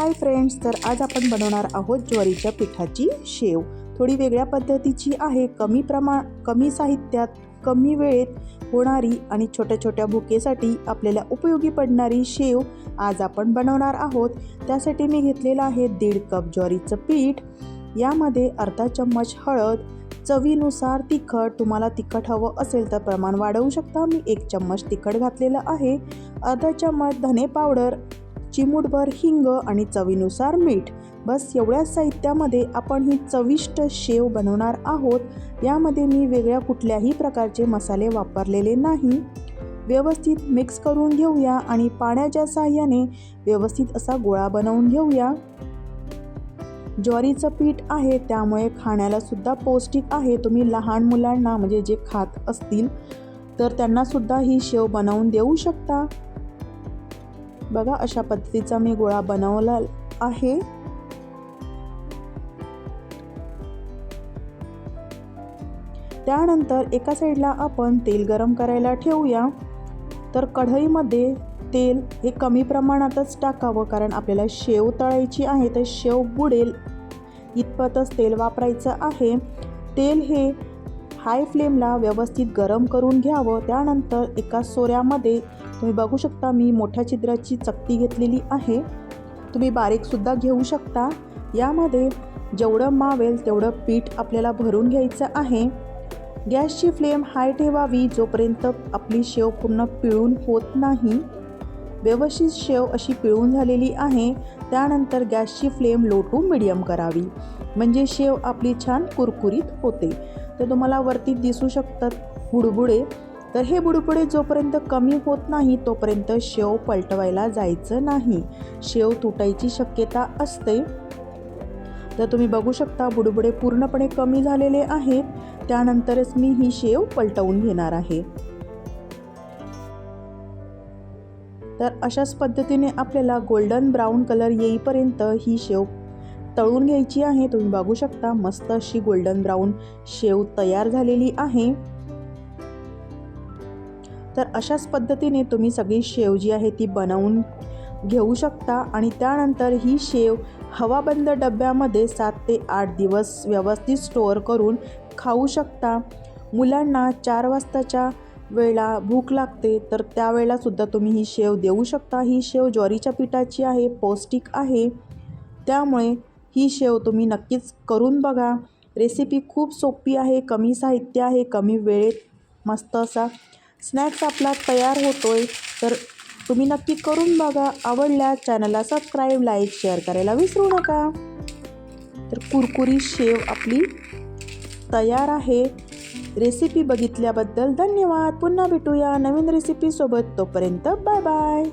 Hi friends तर आज आपण बनवणार आहोत ज्वारीच्या पिठाची शेव. थोडी वेगळ्या पद्धतीची आहे कमी प्रमाण कमी साहित्यात कमी वेळेत होणारी आणि छोट्या छोट्या भुकेसाठी आपल्याला उपयोगी पडणारी शेव आज आपण बनवणार आहोत. त्यासाठी मी घेतलेलं आहे दीड कप ज्वारीचं पीठ. यामध्ये अर्धा चम्मच हळद चवीनुसार तिखट. तुम्हाला तिखट हवं असेल तर प्रमाण वाढवू शकता. मी एक चम्मच तिखट घातलेलं आहे. अर्धा चम्मच धने पावडर चिमूटभर हिंग आणि चवीनुसार मीठ. बस एवढ्या साहित्यामध्ये आपण ही चविष्ट शेव बनवणार आहोत. यामध्ये मी वेगळ्या कुठल्याही प्रकारचे मसाले वापरलेले नाही. व्यवस्थित मिक्स करून घेऊया आणि पाण्याच्या साहाय्याने व्यवस्थित असा गोळा बनवून घेऊया. ज्वारीचं पीठ आहे त्यामुळे खाण्याला सुद्धा पौष्टिक आहे. तुम्ही लहान मुलांना म्हणजे जे खात असतील तर त्यांनासुद्धा ही शेव बनवून देऊ शकता. बघा अशा पद्धतीचा मी गोळा बनवला आहे. त्यानंतर एका साईडला आपण तेल गरम करायला ठेवूया. तर कढईमध्ये तेल हे कमी प्रमाणातच टाकावं कारण आपल्याला शेव तळायची आहे तर शेव बुडेल. इतपतच तेल वापरायचं आहे. तेल हे हाय फ्लेमला व्यवस्थित गरम करून घ्यावं. त्यानंतर एका सोऱ्यामध्ये तुम्ही बघू शकता मी मोठ्या छिद्राची चकती घेतलेली आहे. तुम्ही बारीकसुद्धा घेऊ शकता. यामध्ये जेवढं मावेल तेवढं पीठ आपल्याला भरून घ्यायचं आहे. गॅसची फ्लेम हाय ठेवावी जोपर्यंत आपली शेव पूर्ण पिळून होत नाही. व्यवस्थित शेव अशी पिळून झालेली आहे. त्यानंतर गॅसची फ्लेम लो टू मिडियम करावी. म्हणजे शेव आपली छान कुरकुरीत होते. तर तुम्हाला वरती दिसू शकतात. बुडबुडे. तर हे बुडबुडे जोपर्यंत कमी होत नाही तोपर्यंत शेव पलटवायला जायचं नाही. शेव तुटायची शक्यता असते. तर तुम्ही बघू शकता बुडबुडे पूर्णपणे कमी झालेले आहेत. त्यानंतरच मी ही शेव पलटवून घेणार आहे. तर अशाच पद्धतीने आपल्याला गोल्डन ब्राऊन कलर येईपर्यंत ही शेव तळून घ्यायची आहे. तुम्ही बघू शकता मस्त अशी गोल्डन ब्राऊन शेव तयार झालेली आहे. तर अशाच पद्धतीने तुम्ही सगळी शेव जी आहे ती बनवून घेऊ शकता. आणि त्यानंतर ही शेव हवाबंद डब्यामध्ये सात ते आठ दिवस व्यवस्थित स्टोअर करून खाऊ शकता. मुलांना चार वाजताच्या वेळा भूक लागते तर त्यावेळेलासुद्धा तुम्ही ही शेव देऊ शकता. ही शेव ज्वारीच्या पिठाची आहे पौष्टिक आहे. त्यामुळे ही शेव तुम्ही नक्कीच करून बघा. रेसिपी खूप सोपी आहे कमी साहित्य आहे कमी वेळेत मस्त असा स्नॅक्स आपला तयार होतो आहे तर तुम्ही नक्की करून बघा. आवडल्या चॅनलला सबस्क्राईब लाईक शेअर करायला विसरू नका. तर कुरकुरी शेव आपली तयार आहे. रेसिपी बघितल्याबद्दल धन्यवाद. पुन्हा भेटूया नवीन रेसिपीसोबत तोपर्यंत बाय बाय